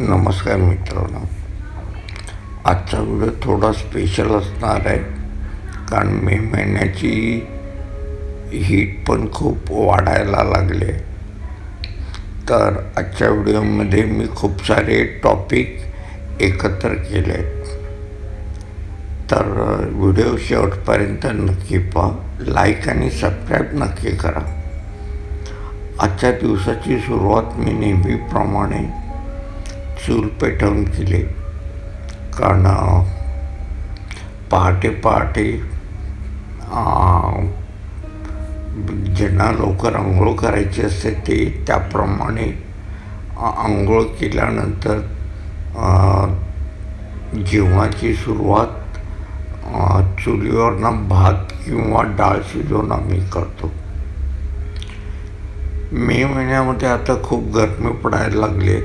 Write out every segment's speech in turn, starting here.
नमस्कार मित्रांनो. आजचा व्हिडिओ थोडा स्पेशल असणार आहे. कारण मे महिन्याची हीट पण खूप वाढायला लागले. तर आजच्या व्हिडिओमध्ये मी खूप सारे टॉपिक एकत्र केले. आहेत तर व्हिडिओ शेवटपर्यंत नक्की पहा. लाईक आणि सबस्क्राईब नक्की करा. आजच्या दिवसाची सुरुवात मी नेहमीप्रमाणे चूल पेटवून केली कारण पहाटे पहाटे ज्यांना लवकर आंघोळ करायची असते ते त्याप्रमाणे आंघोळ केल्यानंतर जेवणाची सुरुवात चुलीवरनं भात किंवा डाळ शिजवून आम्ही करतो. मे महिन्यामध्ये आता खूप गरमी पडायला लागली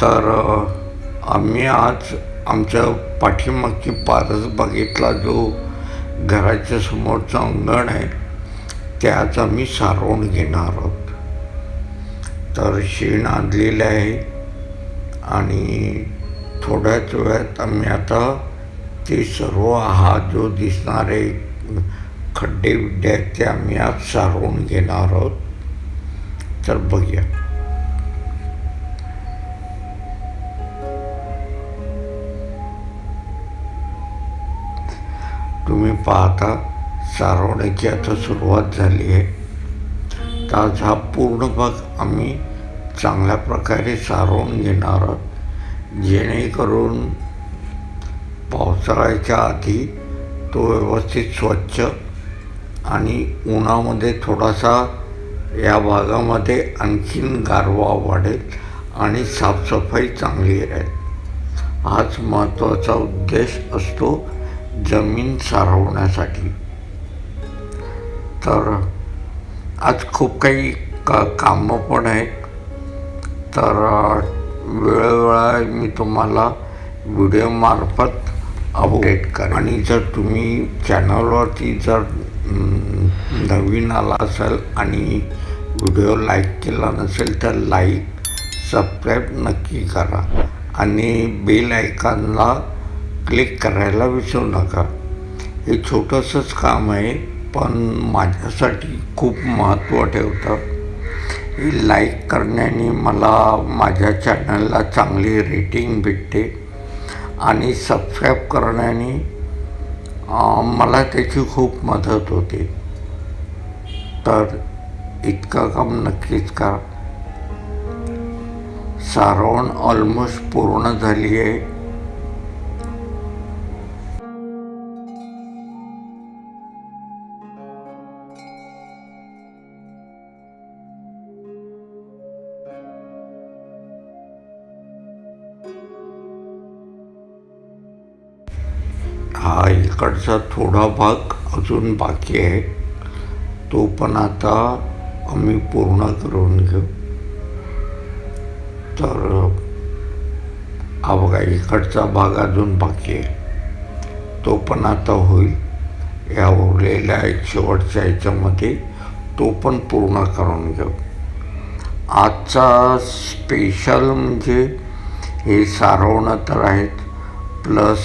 तर आम्ही आज आमच्या पाठीमागची पारस बागेतला जो घराच्या समोरचं अंगण आहे त्याच आम्ही सारवून घेणार आहोत. तर शेण आणलेलं आहे आणि थोड्याच वेळात आम्ही आता ते सर्व हा जो दिसणारे खड्डे बिड्डे आहेत ते आम्ही आज सारवून घेणार आहोत. तर बघूया. पाहता सारवण्याची आता सुरुवात झाली आहे. तर आज हा पूर्ण भाग आम्ही चांगल्या प्रकारे सारवून घेणार आहोत. जेणेकरून पावसाळ्याच्या आधी तो व्यवस्थित स्वच्छ आणि उन्हामध्ये थोडासा या भागामध्ये आणखीन गारवा वाढेल आणि साफसफाई चांगली राहील. हाच महत्त्वाचा उद्देश असतो. जमीन सारवण्यासाठी. तर आज खूप काही का कामं पण आहेत. तर वेळोवेळा मी तुम्हाला व्हिडिओमार्फत अपडेट करेन. आणि जर तुम्ही चॅनलवरती जर नवीन आला असेल आणि व्हिडिओ लाईक केला नसेल तर लाईक सबस्क्राईब नक्की करा. आणि बेल आयकॉनला क्लिक करायला विसरू नका. हे छोटंसंच काम आहे पण माझ्यासाठी खूप महत्त्व ठेवतं हे लाईक करण्याने मला माझ्या चॅनलला चांगली रेटिंग भेटते आणि सबस्क्राईब करण्याने मला त्याची खूप मदत होते. तर इतकं काम नक्कीच करा. सारवण ऑलमोस्ट पूर्ण झाली आहे. हा इकडचा थोडा भाग अजून बाकी आहे. तो पण आता आम्ही पूर्ण करून घेऊ. तर हा बघा इकडचा भाग अजून बाकी आहे. तो पण आता होईल. या उरलेल्या शेवटच्या ह्याच्यामध्ये तो पण पूर्ण करून घेऊ. आजचा स्पेशल म्हणजे हे सारवणं तर आहेत प्लस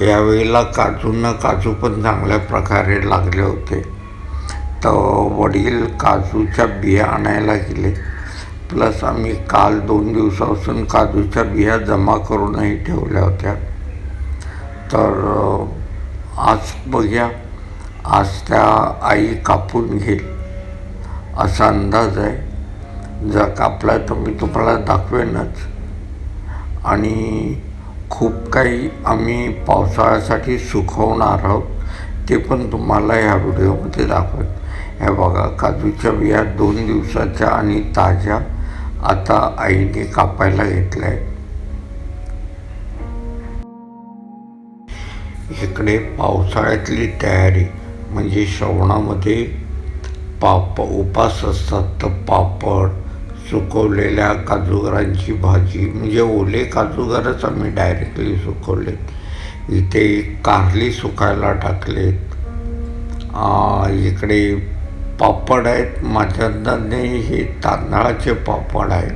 यावेळेला काजूंना काजू पण चांगल्या प्रकारे लागले होते. तर वडील काजूच्या बिया आणायला गेले. प्लस आम्ही काल दोन दिवसापासून काजूच्या बिया जमा करूनही ठेवल्या होत्या. तर आज बघ्या. आज त्या आई कापून घेईल असा अंदाज आहे. जर कापला तर मी तुम्हाला दाखवेनच. आणि खूप काही आम्ही पावसाळ्यासाठी सुकवणार आहोत ते पण तुम्हाला ह्या व्हिडिओमध्ये दाखवत हे बघा काजूच्या बिया दोन दिवसाच्या आणि ताज्या. आता आईने कापायला घेतल्या. आहेत इकडे पावसाळ्यातली तयारी म्हणजे श्रवणामध्ये पाप उपास असतात तर पापड सुकवलेल्या काजूगरांची भाजी म्हणजे ओले काजूगरच आम्ही डायरेक्टली सुकवलेत. इथे कारली सुकायला टाकलेत. इकडे पापड आहेत. माझ्या अंदाजाने हे तांदळाचे पापड आहेत.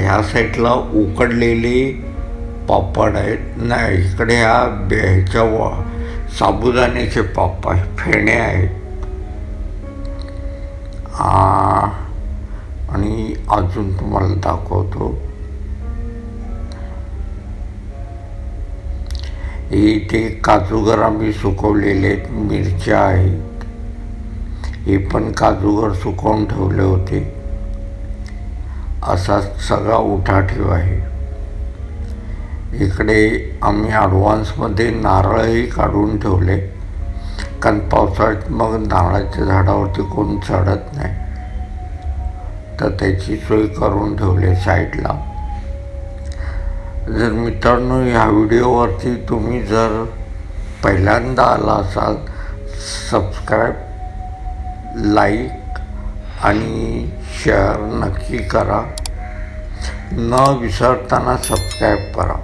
ह्या साईडला उकडलेले पापड आहेत. नाही इकडे ह्या बे- ह्याच्या साबुदाण्याचे पाप आहे फेणे आहेत. आणि अजून तुम्हाला दाखवतो. इथे काजूगर आम्ही सुकवलेले आहेत मिरच्या आहेत. हे पण काजूगर सुकवून ठेवले होते. असा सगळा उठाठेव आहे. इकडे आम्ही ॲडव्हान्समध्ये नारळही काढून ठेवले. कारण पावसाळ्यात मग नारळाच्या झाडावरती कोण चढत नाही. तर त्याची सोय करून ठेवली साईडला. जर मित्रांनो ह्या व्हिडिओवरती तुम्ही जर पहिल्यांदा आला असाल सबस्क्राईब लाईक आणि शेअर नक्की करा. न विसरताना सबस्क्राईब करा.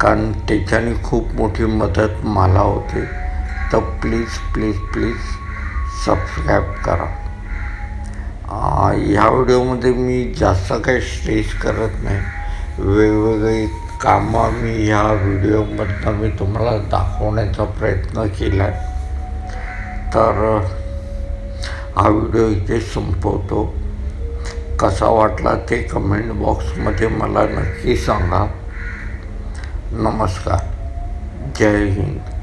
कारण त्याच्याने खूप मोठी मदत मला होते. तर प्लीज प्लीज प्लीज सबस्क्राईब करा. ह्या व्हिडिओमध्ये मी जास्त काही स्ट्रेस करत नाही. वेगवेगळी कामं मी ह्या व्हिडिओमधनं मी तुम्हाला दाखवण्याचा प्रयत्न केला आहे तर हा व्हिडिओ इथे संपवतो. कसा वाटला ते कमेंट बॉक्समध्ये मला नक्की सांगा. नमस्कार. जय हिंद.